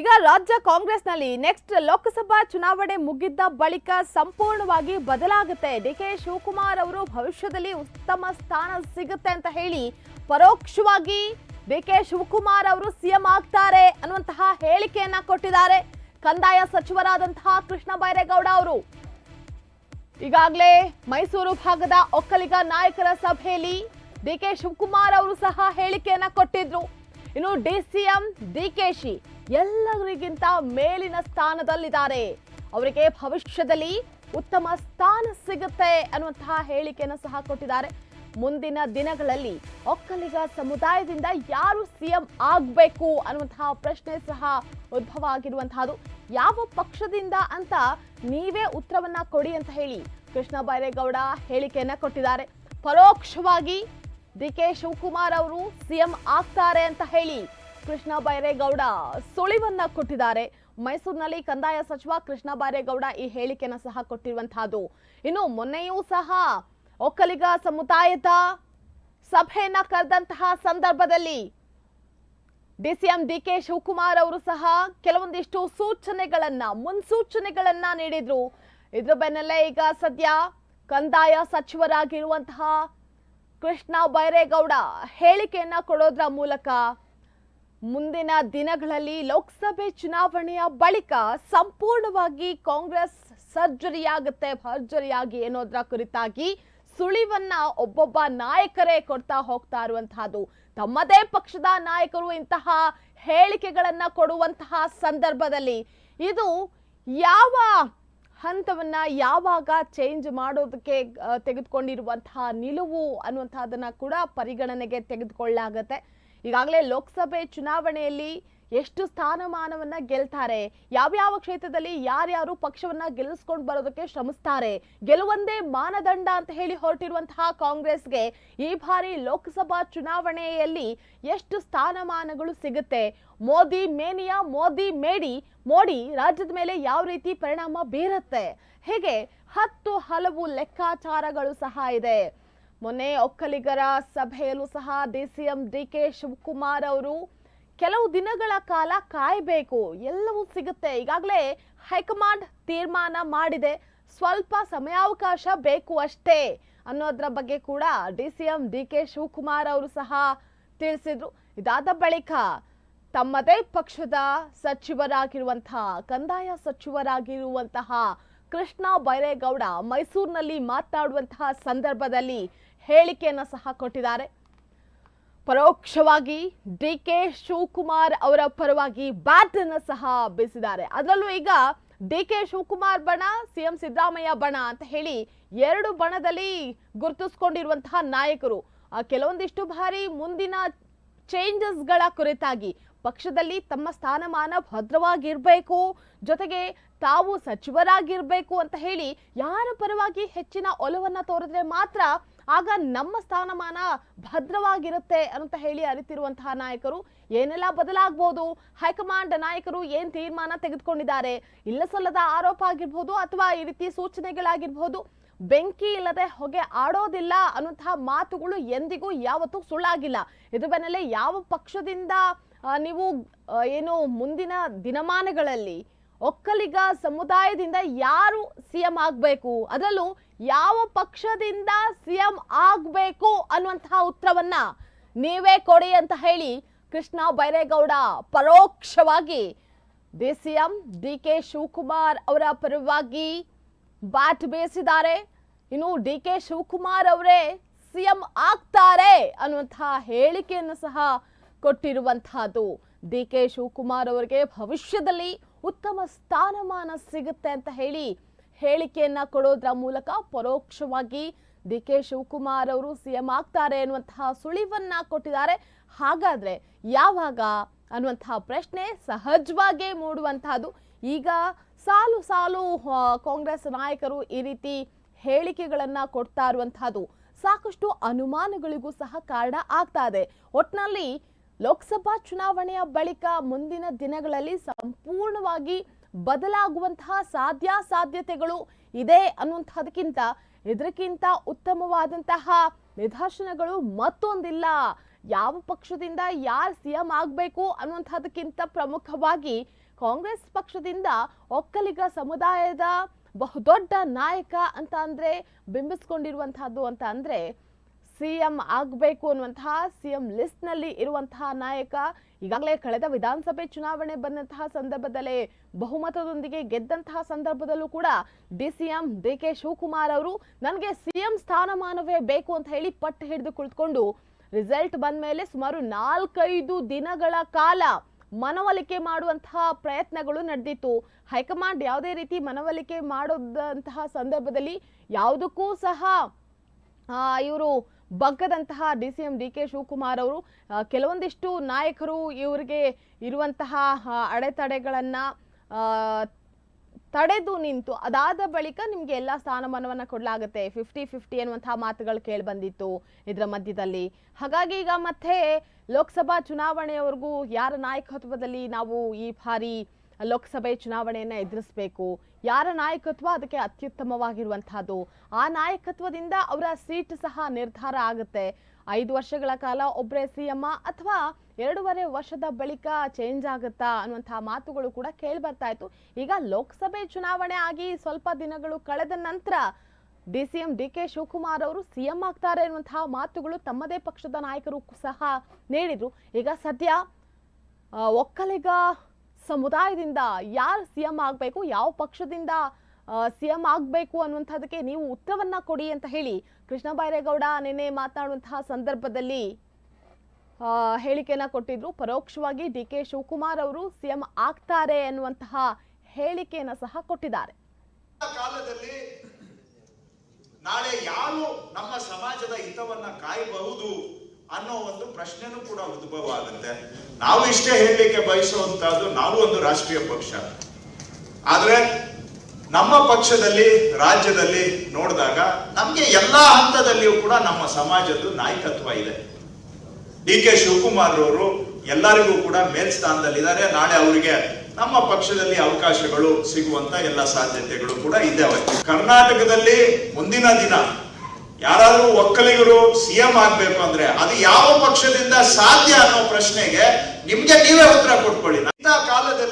ಈಗ ರಾಜ್ಯ ಕಾಂಗ್ರೆಸ್ನಲ್ಲಿ ನೆಕ್ಸ್ಟ್ ಲೋಕಸಭಾ ಚುನಾವಣೆ ಮುಗಿದ್ದ ಬಳಿಕ ಸಂಪೂರ್ಣವಾಗಿ ಬದಲಾಗುತ್ತೆ. ಡಿ ಕೆ ಶಿವಕುಮಾರ್ ಅವರು ಭವಿಷ್ಯದಲ್ಲಿ ಉತ್ತಮ ಸ್ಥಾನ ಸಿಗುತ್ತೆ ಅಂತ ಹೇಳಿ ಪರೋಕ್ಷವಾಗಿ ಡಿ ಕೆ ಶಿವಕುಮಾರ್ ಅವರು ಸಿಎಂ ಆಗ್ತಾರೆ ಅನ್ನುವಂತಹ ಹೇಳಿಕೆಯನ್ನ ಕೊಟ್ಟಿದ್ದಾರೆ. ಕಂದಾಯ ಸಚಿವರಾದಂತಹ ಕೃಷ್ಣ ಬೈರೇಗೌಡ ಅವರು. ಈಗಾಗಲೇ ಮೈಸೂರು ಭಾಗದ ಒಕ್ಕಲಿಗ ನಾಯಕರ ಸಭೆಯಲ್ಲಿ ಡಿ ಕೆ ಶಿವಕುಮಾರ್ ಅವರು ಸಹ ಹೇಳಿಕೆಯನ್ನ ಕೊಟ್ಟಿದ್ರು. ಇನ್ನು ಡಿ ಸಿಎಂ ಡಿ ಕೆ ಶಿ ಎಲ್ಲರಿಗಿಂತ ಮೇಲಿನ ಸ್ಥಾನದಲ್ಲಿದ್ದಾರೆ. ಅವರಿಗೆ ಭವಿಷ್ಯದಲ್ಲಿ ಉತ್ತಮ ಸ್ಥಾನ ಸಿಗುತ್ತೆ ಅನ್ನುವಂತಹ ಹೇಳಿಕೆಯನ್ನು ಸಹ ಕೊಟ್ಟಿದ್ದಾರೆ. ಮುಂದಿನ ದಿನಗಳಲ್ಲಿ ಒಕ್ಕಲಿಗ ಸಮುದಾಯದಿಂದ ಯಾರು ಸಿಎಂ ಆಗಬೇಕು ಅನ್ನುವಂತಹ ಪ್ರಶ್ನೆ ಸಹ ಉದ್ಭವ ಆಗಿರುವಂತಹದ್ದು ಯಾವ ಪಕ್ಷದಿಂದ ಅಂತ ನೀವೇ ಉತ್ತರವನ್ನ ಕೊಡಿ ಅಂತ ಹೇಳಿ ಕೃಷ್ಣ ಬೈರೇಗೌಡ ಹೇಳಿಕೆಯನ್ನ ಕೊಟ್ಟಿದ್ದಾರೆ. ಪರೋಕ್ಷವಾಗಿ ಡಿ ಕೆ ಶಿವಕುಮಾರ್ ಅವರು ಸಿಎಂ ಆಗ್ತಾರೆ ಅಂತ ಹೇಳಿ ಕೃಷ್ಣ ಬೈರೇಗೌಡ ಸುಳಿವನ್ನ ಕೊಟ್ಟಿದ್ದಾರೆ. ಮೈಸೂರಿನಲ್ಲಿ ಕಂದಾಯ ಸಚಿವ ಕೃಷ್ಣ ಬೈರೇಗೌಡ ಈ ಹೇಳಿಕೆಯನ್ನ ಸಹ ಕೊಟ್ಟಿರುವಂತಹದ್ದು. ಇನ್ನು ಮೊನ್ನೆಯೂ ಸಹ ಒಕ್ಕಲಿಗ ಸಮುದಾಯದ ಸಭೆಯನ್ನ ಕರೆದಂತಹ ಸಂದರ್ಭದಲ್ಲಿ ಡಿಸಿಎಂ ಡಿ ಕೆ ಶಿವಕುಮಾರ್ ಅವರು ಸಹ ಕೆಲವೊಂದಿಷ್ಟು ಸೂಚನೆಗಳನ್ನ, ಮುನ್ಸೂಚನೆಗಳನ್ನ ನೀಡಿದ್ರು. ಇದ್ರ ಬೆನ್ನಲ್ಲೇ ಈಗ ಸದ್ಯ ಕಂದಾಯ ಸಚಿವರಾಗಿರುವಂತಹ ಕೃಷ್ಣ ಬೈರೇಗೌಡ ಹೇಳಿಕೆಯನ್ನ ಕೊಡೋದ್ರ ಮೂಲಕ ಮುಂದಿನ ದಿನಗಳಲ್ಲಿ ಲೋಕಸಭೆ ಚುನಾವಣೆಯ ಬಳಿಕ ಸಂಪೂರ್ಣವಾಗಿ ಕಾಂಗ್ರೆಸ್ ಸರ್ಜರಿಯಾಗುತ್ತೆ, ಭರ್ಜರಿಯಾಗಿ ಅನ್ನೋದ್ರ ಕುರಿತಾಗಿ ಸುಳಿವನ್ನ ಒಬ್ಬೊಬ್ಬ ನಾಯಕರೇ ಕೊಡ್ತಾ ಹೋಗ್ತಾ ಇರುವಂತಹದ್ದು. ತಮ್ಮದೇ ಪಕ್ಷದ ನಾಯಕರು ಇಂತಹ ಹೇಳಿಕೆಗಳನ್ನ ಕೊಡುವಂತಹ ಸಂದರ್ಭದಲ್ಲಿ ಇದು ಯಾವ ಹಂತವನ್ನ ಯಾವಾಗ ಚೇಂಜ್ ಮಾಡೋದಕ್ಕೆ ತೆಗೆದುಕೊಂಡಿರುವಂತಹ ನಿಲುವು ಅನ್ನುವಂತಹದನ್ನ ಕೂಡ ಪರಿಗಣನೆಗೆ ತೆಗೆದುಕೊಳ್ಳಲಾಗತ್ತೆ. ಈಗಾಗಲೇ ಲೋಕಸಭೆ ಚುನಾವಣೆಯಲ್ಲಿ ಎಷ್ಟು ಸ್ಥಾನಮಾನವನ್ನ ಗೆಲ್ತಾರೆ ಯಾವ್ಯಾವ ಕ್ಷೇತ್ರದಲ್ಲಿ ಯಾರ್ಯಾರು ಪಕ್ಷವನ್ನ ಗೆಲ್ಲಿಸ್ಕೊಂಡು ಬರೋದಕ್ಕೆ ಶ್ರಮಿಸ್ತಾರೆ, ಗೆಲುವಂದೇ ಮಾನದಂಡ ಅಂತ ಹೇಳಿ ಹೊರಟಿರುವಂತಹ ಕಾಂಗ್ರೆಸ್ಗೆ ಈ ಬಾರಿ ಲೋಕಸಭಾ ಚುನಾವಣೆಯಲ್ಲಿ ಎಷ್ಟು ಸ್ಥಾನಮಾನಗಳು ಸಿಗುತ್ತೆ? ಮೋದಿ ಮೇನಿಯಾ, ಮೋದಿ ಮೇಡಿ, ಮೋಡಿ ರಾಜ್ಯದ ಮೇಲೆ ಯಾವ ರೀತಿ ಪರಿಣಾಮ ಬೀರುತ್ತೆ? ಹೇಗೆ ಹತ್ತು ಹಲವು ಲೆಕ್ಕಾಚಾರಗಳು ಸಹ ಇದೆ. ಮೊನ್ನೆ ಒಕ್ಕಲಿಗರ ಸಭೆಯಲ್ಲೂ ಸಹ D C M D K Shivakumar ಅವರು ಕೆಲವು ದಿನಗಳ ಕಾಲ ಕಾಯಬೇಕು, ಎಲ್ಲವೂ ಸಿಗುತ್ತೆ. ಈಗಾಗಲೇ ಹೈಕಮಾಂಡ್ ತೀರ್ಮಾನ ಮಾಡಿದೆ. ಸ್ವಲ್ಪ ಸಮಯಾವಕಾಶ ಬೇಕು ಅಷ್ಟೇ ಅನ್ನೋದ್ರ ಬಗ್ಗೆ ಕೂಡ D C M D K Shivakumar ಅವರು ಸಹ ತಿಳಿಸಿದ್ರು. ಇದಾದ ಬಳಿಕ ತಮ್ಮದೇ ಪಕ್ಷದ ಸಚಿವರಾಗಿರುವಂತಹ, ಕಂದಾಯ ಸಚಿವರಾಗಿರುವಂತಹ ಕೃಷ್ಣ ಬೈರೇಗೌಡ ಮೈಸೂರಿನಲ್ಲಿ ಮಾತನಾಡುವಂತಹ ಸಂದರ್ಭದಲ್ಲಿ ಹೇಳಿಕೆಯನ್ನು ಸಹ ಕೊಟ್ಟಿದ್ದಾರೆ. ಪರೋಕ್ಷವಾಗಿ ಡಿ ಕೆ ಶಿವಕುಮಾರ್ ಅವರ ಪರವಾಗಿ ಬ್ಯಾಟ್ ಅನ್ನು ಸಹ ಬೀಸಿದ್ದಾರೆ. ಅದರಲ್ಲೂ ಈಗ ಡಿ ಕೆ ಶಿವಕುಮಾರ್ ಬಣ, ಸಿಎಂ ಸಿದ್ದರಾಮಯ್ಯ ಬಣ ಅಂತ ಹೇಳಿ ಎರಡು ಬಣದಲ್ಲಿ ಗುರುತಿಸ್ಕೊಂಡಿರುವಂತಹ ನಾಯಕರು. ಕೆಲವೊಂದಿಷ್ಟು ಬಾರಿ ಮುಂದಿನ ಚೇಂಜಸ್ಗಳ ಕುರಿತಾಗಿ ಪಕ್ಷದಲ್ಲಿ ತಮ್ಮ ಸ್ಥಾನಮಾನ ಭದ್ರವಾಗಿರಬೇಕು. ಜೊತೆಗೆ ತಾವು ಸಚಿವರಾಗಿರಬೇಕು ಅಂತ ಹೇಳಿ ಯಾರ ಪರವಾಗಿ ಹೆಚ್ಚಿನ ಒಲವನ್ನ ತೋರಿದ್ರೆ ಮಾತ್ರ ಆಗ ನಮ್ಮ ಸ್ಥಾನಮಾನ ಭದ್ರವಾಗಿರುತ್ತೆ ಅಂತ ಹೇಳಿ ಅರಿತಿರುವಂತಹ ನಾಯಕರು. ಏನೆಲ್ಲ ಬದಲಾಗಬಹುದು ಹೈಕಮಾಂಡ್ ನಾಯಕರು ಏನ್ ತೀರ್ಮಾನ ತೆಗೆದುಕೊಂಡಿದ್ದಾರೆ? ಇಲ್ಲ ಸಲ್ಲದ ಆರೋಪ ಆಗಿರ್ಬೋದು ಅಥವಾ ಈ ರೀತಿ ಸೂಚನೆಗಳಾಗಿರ್ಬಹುದು ಬೆಂಕಿ ಇಲ್ಲದೆ ಹೊಗೆ ಆಡೋದಿಲ್ಲ ಅನ್ನುವಂತಹ ಮಾತುಗಳು ಎಂದಿಗೂ ಯಾವತ್ತೂ ಸುಳ್ಳಾಗಿಲ್ಲ. ಇದು ಬೆನ್ನಲ್ಲೇ ಯಾವ ಪಕ್ಷದಿಂದ ನೀವು ಏನು ಮುಂದಿನ ದಿನಮಾನಗಳಲ್ಲಿ ಒಕ್ಕಲಿಗ ಸಮುದಾಯದಿಂದ ಯಾರು ಸಿಎಂ ಆಗಬೇಕು? ಅದರಲ್ಲೂ ಯಾವ ಪಕ್ಷದಿಂದ ಸಿಎಂ ಆಗಬೇಕು ಅನ್ನುವಂತಹ ಉತ್ತರವನ್ನ ನೀವೇ ಕೊಡಿ ಅಂತ ಹೇಳಿ ಕೃಷ್ಣ ಬೈರೇಗೌಡ ಪರೋಕ್ಷವಾಗಿ D C M D K Shivakumar ಅವರ ಪರವಾಗಿ ಬ್ಯಾಟ್ ಬೇಸಿದ್ದಾರೆ. ಇನ್ನು ಡಿ ಕೆ ಶಿವಕುಮಾರ್ ಅವರೇ ಸಿಎಂ ಆಗ್ತಾರೆ ಅನ್ನುವಂತಹ ಹೇಳಿಕೆಯನ್ನು ಸಹ ಕೊಟ್ಟಿರುವಂತಹದ್ದು. ಡಿ ಕೆ ಶಿವಕುಮಾರ್ ಅವರಿಗೆ ಭವಿಷ್ಯದಲ್ಲಿ ಉತ್ತಮ ಸ್ಥಾನಮಾನ ಸಿಗುತ್ತೆ ಅಂತ ಹೇಳಿ ಹೇಳಿಕೆಯನ್ನ ಕೊಡೋದ್ರ ಮೂಲಕ ಪರೋಕ್ಷವಾಗಿ ಡಿ ಕೆ ಶಿವಕುಮಾರ್ ಅವರು ಸಿಎಂ ಆಗ್ತಾರೆ ಅನ್ನುವಂತಹ ಸುಳಿವನ್ನ ಕೊಟ್ಟಿದ್ದಾರೆ. ಹಾಗಾದ್ರೆ ಯಾವಾಗ ಅನ್ನುವಂತಹ ಪ್ರಶ್ನೆ ಸಹಜವಾಗೇ ಮೂಡುವಂತಹದ್ದು. ಈಗ ಸಾಲು ಸಾಲು ಕಾಂಗ್ರೆಸ್ ನಾಯಕರು ಈ ರೀತಿ ಹೇಳಿಕೆಗಳನ್ನ ಕೊಡ್ತಾ ಇರುವಂತಹದ್ದು. ಸಾಕಷ್ಟು ಅನುಮಾನಗಳಿಗೂ ಸಹ ಕಾರಣ ಆಗ್ತಾ ಇದೆ. ಒಟ್ನಲ್ಲಿ ಲೋಕಸಭಾ ಚುನಾವಣೆಯ ಬಳಿಕ ಮುಂದಿನ ದಿನಗಳಲ್ಲಿ ಸಂಪೂರ್ಣವಾಗಿ ಬದಲಾಗುವಂತಹ ಸಾಧ್ಯ ಸಾಧ್ಯತೆಗಳು ಇದೆ ಅನ್ನುವಂಥದಕ್ಕಿಂತ ಇದಕ್ಕಿಂತ ಉತ್ತಮವಾದಂತಹ ನಿದರ್ಶನಗಳು ಮತ್ತೊಂದಿಲ್ಲ. ಯಾವ ಪಕ್ಷದಿಂದ ಯಾರು ಸಿ ಎಂ ಆಗಬೇಕು ಅನ್ನುವಂಥದಕ್ಕಿಂತ ಪ್ರಮುಖವಾಗಿ ಕಾಂಗ್ರೆಸ್ ಪಕ್ಷದಿಂದ ಒಕ್ಕಲಿಗ ಸಮುದಾಯದ ಬಹುದೊಡ್ಡ ನಾಯಕ ಅಂತ ಅಂದರೆ ಬಿಂಬಿಸ್ಕೊಂಡಿರುವಂಥದ್ದು ಅಂತ ಅಂದ್ರೆ ಸಿ ಎಂ ಆಗಬೇಕು ಅನ್ನುವಂತಹ ಸಿ ಎಂ ಲಿಸ್ಟ್ನಲ್ಲಿ ಇರುವಂತಹ ನಾಯಕ ಈಗಾಗಲೇ ಕಳೆದ ವಿಧಾನಸಭೆ ಚುನಾವಣೆ ಬಂದಂತಹ ಸಂದರ್ಭದಲ್ಲೇ ಬಹುಮತದೊಂದಿಗೆ ಗೆದ್ದಂತಹ ಸಂದರ್ಭದಲ್ಲೂ ಕೂಡ D C M D K Shivakumar ಅವರು ನನಗೆ ಸಿ ಎಂ ಸ್ಥಾನಮಾನವೇ ಬೇಕು ಅಂತ ಹೇಳಿ ಪಟ್ಟು ಹಿಡಿದು ಕುಳಿತುಕೊಂಡು ರಿಸಲ್ಟ್ ಬಂದ ಮೇಲೆ ಸುಮಾರು ನಾಲ್ಕೈದು ದಿನಗಳ ಕಾಲ ಮನವೊಲಿಕೆ ಮಾಡುವಂತಹ ಪ್ರಯತ್ನಗಳು ನಡೆದಿತ್ತು. ಹೈಕಮಾಂಡ್ ಯಾವುದೇ ರೀತಿ ಮನವೊಲಿಕೆ ಮಾಡೋದಂತಹ ಸಂದರ್ಭದಲ್ಲಿ ಯಾವುದಕ್ಕೂ ಸಹ ಇವರು ಬಗ್ಗದಂತಹ D C M D K Shivakumar ಅವರು ಕೆಲವೊಂದಿಷ್ಟು ನಾಯಕರು ಇವರಿಗೆ ಇರುವಂತಹ ಅಡೆತಡೆಗಳನ್ನು ತಡೆದು ನಿಂತು, ಅದಾದ ಬಳಿಕ ನಿಮಗೆ ಎಲ್ಲ ಸ್ಥಾನಮಾನವನ್ನು ಕೊಡಲಾಗುತ್ತೆ. ಫಿಫ್ಟಿ ಫಿಫ್ಟಿ ಅನ್ನುವಂತಹ ಮಾತುಗಳು ಕೇಳಿ ಬಂದಿತ್ತು ಇದರ ಮಧ್ಯದಲ್ಲಿ. ಹಾಗಾಗಿ ಈಗ ಮತ್ತೆ ಲೋಕಸಭಾ ಚುನಾವಣೆಯವರೆಗೂ ಯಾರ ನಾಯಕತ್ವದಲ್ಲಿ ನಾವು ಈ ಬಾರಿ ಲೋಕಸಭೆ ಚುನಾವಣೆಯನ್ನು ಎದುರಿಸಬೇಕು. ಯಾರ ನಾಯಕತ್ವ ಅದಕ್ಕೆ ಅತ್ಯುತ್ತಮವಾಗಿರುವಂತಹದ್ದು? ಆ ನಾಯಕತ್ವದಿಂದ ಅವರ ಸೀಟ್ ಸಹ ನಿರ್ಧಾರ ಆಗುತ್ತೆ. ಐದು ವರ್ಷಗಳ ಕಾಲ ಒಬ್ಬರೇ ಸಿ ಎಂ ಅಥವಾ ಎರಡೂವರೆ ವರ್ಷದ ಬಳಿಕ ಚೇಂಜ್ ಆಗುತ್ತಾ ಅನ್ನುವಂತಹ ಮಾತುಗಳು ಕೂಡ ಕೇಳಿ ಬರ್ತಾ ಇತ್ತು. ಈಗ ಲೋಕಸಭೆ ಚುನಾವಣೆ ಆಗಿ ಸ್ವಲ್ಪ ದಿನಗಳು ಕಳೆದ ನಂತರ D C M D K Shivakumar ಅವರು ಸಿಎಂ ಆಗ್ತಾರೆ ಅನ್ನುವಂತಹ ಮಾತುಗಳು ತಮ್ಮದೇ ಪಕ್ಷದ ನಾಯಕರು ಸಹ ನೀಡಿದ್ರು. ಈಗ ಸದ್ಯ ಒಕ್ಕಲಿಗ ಸಮುದಾಯದಿಂದ ಯಾರು ಸಿ ಎಂ ಆಗಬೇಕು, ಯಾವ ಪಕ್ಷದಿಂದ ಸಿ ಎಂ ಆಗಬೇಕು ಅನ್ನುವಂಥದ್ದಕ್ಕೆ ನೀವು ಉತ್ತರವನ್ನ ಕೊಡಿ ಅಂತ ಹೇಳಿ ಕೃಷ್ಣ ಬೈರೇಗೌಡ ನಿನ್ನೆ ಮಾತನಾಡುವಂತಹ ಸಂದರ್ಭದಲ್ಲಿ ಹೇಳಿಕೆಯನ್ನ ಕೊಟ್ಟಿದ್ರು. ಪರೋಕ್ಷವಾಗಿ ಡಿ ಕೆ ಶಿವಕುಮಾರ್ ಅವರು ಸಿ ಎಂ ಆಗ್ತಾರೆ ಅನ್ನುವಂತಹ ಹೇಳಿಕೆಯನ್ನ ಸಹ ಕೊಟ್ಟಿದ್ದಾರೆ. ಕಾಲದಲ್ಲಿ ನಾಳೆ ಯಾರು ನಮ್ಮ ಸಮಾಜದ ಹಿತವನ್ನ ಕಾಯಬಹುದು? ಅನ್ನೋ ಒಂದು ಪ್ರಶ್ನೆನೂ ಕೂಡ ಉದ್ಭವ ಆಗುತ್ತೆ ನಾವು ಇಷ್ಟೇ ಹೇಳಲಿಕ್ಕೆ ಬಯಸುವಂತಹದ್ದು ನಾವು ಒಂದು ರಾಷ್ಟ್ರೀಯ ಪಕ್ಷ. ಆದ್ರೆ ನಮ್ಮ ಪಕ್ಷದಲ್ಲಿ, ರಾಜ್ಯದಲ್ಲಿ ನೋಡಿದಾಗ ನಮ್ಗೆ ಎಲ್ಲಾ ಹಂತದಲ್ಲಿಯೂ ಕೂಡ ನಮ್ಮ ಸಮಾಜದ್ದು ನಾಯಕತ್ವ ಇದೆ. ಡಿ ಕೆ ಶಿವಕುಮಾರ್ ಅವರು ಎಲ್ಲರಿಗೂ ಕೂಡ ಮೇಲ್ಸ್ಥಾನದಲ್ಲಿದ್ದಾರೆ. ನಾಳೆ ಅವರಿಗೆ ನಮ್ಮ ಪಕ್ಷದಲ್ಲಿ ಅವಕಾಶಗಳು ಸಿಗುವಂತ ಎಲ್ಲ ಸಾಧ್ಯತೆಗಳು ಕೂಡ ಇದ್ದಾವೆ ಕರ್ನಾಟಕದಲ್ಲಿ ಮುಂದಿನ ದಿನ ಯಾರಾದ್ರೂ ಒಕ್ಕಲಿಗರು ಸಿಎಂ ಆಗ್ಬೇಕು ಅಂದ್ರೆ ಅದು ಯಾವ ಪಕ್ಷದಿಂದ ಸಾಧ್ಯ ಅನ್ನೋ ಪ್ರಶ್ನೆಗೆ ನಿಮ್ಗೆ ನೀವೇ ಉತ್ತರ ಕೊಟ್ಕೊಳ್ಳಿ. ಇಂಥ ಕಾಲದಲ್ಲಿ